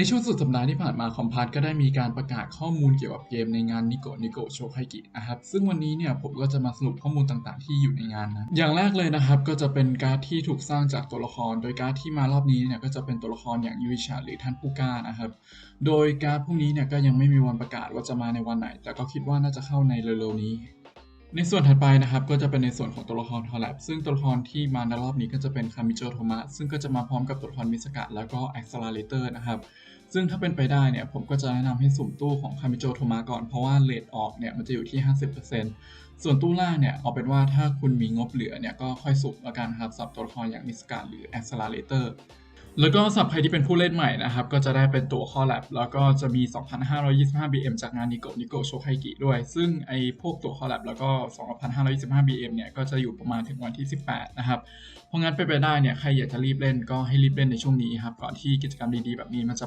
ในช่วงสุดสัปดาห์ที่ผ่านมาคอมพาร์ตก็ได้มีการประกาศข้อมูลเกี่ยวกับเกมในงานนิโกนิโกโชคไคกินะครับซึ่งวันนี้เนี่ยผมก็จะมาสรุปข้อมูลต่างๆ ที่อยู่ในงานนะอย่างแรกเลยนะครับก็จะเป็นการ์ดที่ถูกสร้างจากตัวละคร โดยการ์ดที่มารอบนี้เนี่ยก็จะเป็นตัวละครอย่างยูอิชาหรือท่านผู้กล้านะครับโดยการ์ดพวกนี้เนี่ยก็ยังไม่มีวันประกาศว่าจะมาในวันไหน แต่ก็คิดว่าน่าจะเข้าในเร็วๆนี้ ในส่วนถัดไปนะครับก็จะเป็นในส่วนของตัวละครคอลแลบซึ่งตัวละครที่มาในรอบนี้ก็จะเป็นคามิโจโทมะซึ่งก็จะมาพร้อมกับตัวละครมิสกะแล้วก็แอ็กซ์ลาเลเตอร์นะครับซึ่งถ้าเป็นไปได้เนี่ยผมก็จะแนะนำให้สุ่มตู้ของคามิโจโทมะก่อนเพราะว่าเลทออกเนี่ยมันจะอยู่ที่ 50%ส่วนตู้ล่างเนี่ยเอาเป็นว่าถ้าคุณมีงบเหลือเนี่ยก็ค่อยสุ่มล้วกันครับสำหรับตัวละครอย่างมิสกะหรือแอ็กซ์ลาเลเตอร์ แล้วก็สำหรับใครที่เป็นผู้เล่นใหม่นะครับ ก็จะได้เป็นตัวข้อแลบแล้วก็จะมี 2,525 BM จากงานนิโกนิโกโชคไฮกิด้วย ซึ่งไอ้พวกตัวข้อแลบแล้วก็ 2,525 BM เนี่ย ก็จะอยู่ประมาณถึงวันที่ 18 นะครับ เพราะงั้นไปไปได้เนี่ย ใครอยากจะรีบเล่นก็ให้รีบเล่นในช่วงนี้ครับ ก่อนที่กิจกรรมดีๆ แบบนี้มันจะ